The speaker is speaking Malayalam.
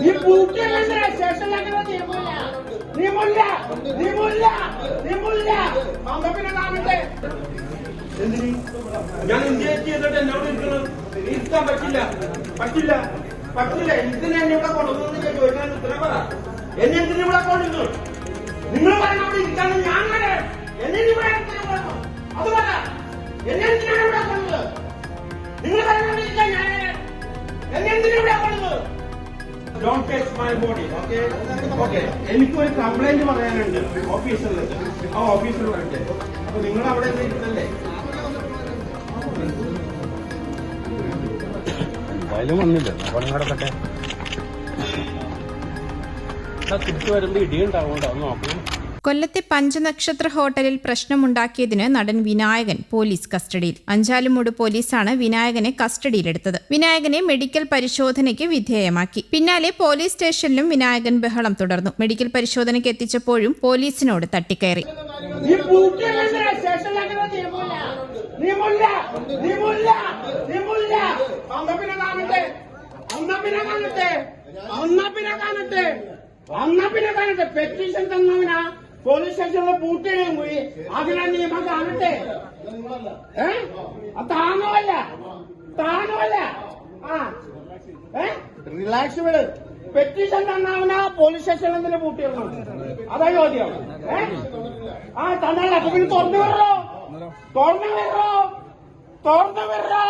നീ പൂട്ടിയല്ലേ സ്റ്റേഷനിലാക്കുന്ന നിയമമില്ല നിയമമില്ല നിയമമില്ല നിയമമില്ല പിന്നെ കാണട്ടെ. ഞാൻ ഇൻജക്ട് ചെയ്തിട്ട് എന്നോട് ഇരിക്കണം ഇരിക്കാൻ പറ്റില്ല. പറ്റില്ല. പറ്റില്ല. എന്തിനാ എന്നെ ഇവിടെ കൊണ്ടുവന്നു ചോദിക്കാൻ ഉത്തരം പറ. എന്നെ എന്തിനു ഇവിടെ കൊണ്ടുവന്നു നിങ്ങൾ പറഞ്ഞോട് ഇരിക്കാണ് ഞാൻ വരാം എന്നെ ഇവിടെ? അത് പറ. എന്നെ എന്തിനാണ് ഇവിടെ കൊണ്ടത് നിങ്ങൾ പറഞ്ഞോട് ഇരിക്കാൻ ഞാൻ. എന്നെ എന്തിനാ ഇവിടെ കൊണ്ടത് don't touch my body okay okay എനിക്കൊരു കംപ്ലൈന്റ് പറയാനുണ്ട്. ഓഫീസിലേക്ക് ആ ഓഫീസിൽ വരട്ടെ അപ്പൊ നിങ്ങൾ അവിടെ ഇരുന്നല്ലേ എന്തായാലും വന്നില്ല പണം കിടക്കട്ടെ തിരിച്ചു വരുമ്പോ ഇടിയുണ്ടാവുണ്ടോ ഒന്ന് നോക്കണം കൊല്ലത്തെ പഞ്ചനക്ഷത്ര ഹോട്ടലിൽ പ്രശ്നമുണ്ടാക്കിയതിന് നടൻ വിനായകൻ പോലീസ് കസ്റ്റഡിയിൽ. അഞ്ചാലുമൂട് പോലീസാണ് വിനായകനെ കസ്റ്റഡിയിലെടുത്തത്. വിനായകനെ മെഡിക്കൽ പരിശോധനയ്ക്ക് വിധേയമാക്കി. പിന്നാലെ പോലീസ് സ്റ്റേഷനിലും വിനായകൻ ബഹളം തുടർന്നു. മെഡിക്കൽ പരിശോധനയ്ക്ക് എത്തിച്ചപ്പോഴും പോലീസിനോട് തട്ടിക്കയറി. അന്ന പിന്നെ കാണട്ടെ. പെറ്റീഷൻ തന്നവനാ. പോലീസ് സ്റ്റേഷനിലെ പൂട്ടിയിടും പോയി. അതിനാ നിയമം കാണട്ടെ? ഏ? താങ്ങുമല്ല. താങ്ങുമല്ല. ആ. ഏ? റിലാക്സ് വിട്. പെറ്റീഷൻ തന്നവനാ പോലീസ് സ്റ്റേഷനിൽ എന്തിനാ പൂട്ടിയിടണം അതാ ചോദ്യം. ഏ? ആ തന്നല്ല. അപ്പൊ പിന്നെ തുറന്നു വരോ തുറന്നു വരോ തുറന്നു വരോ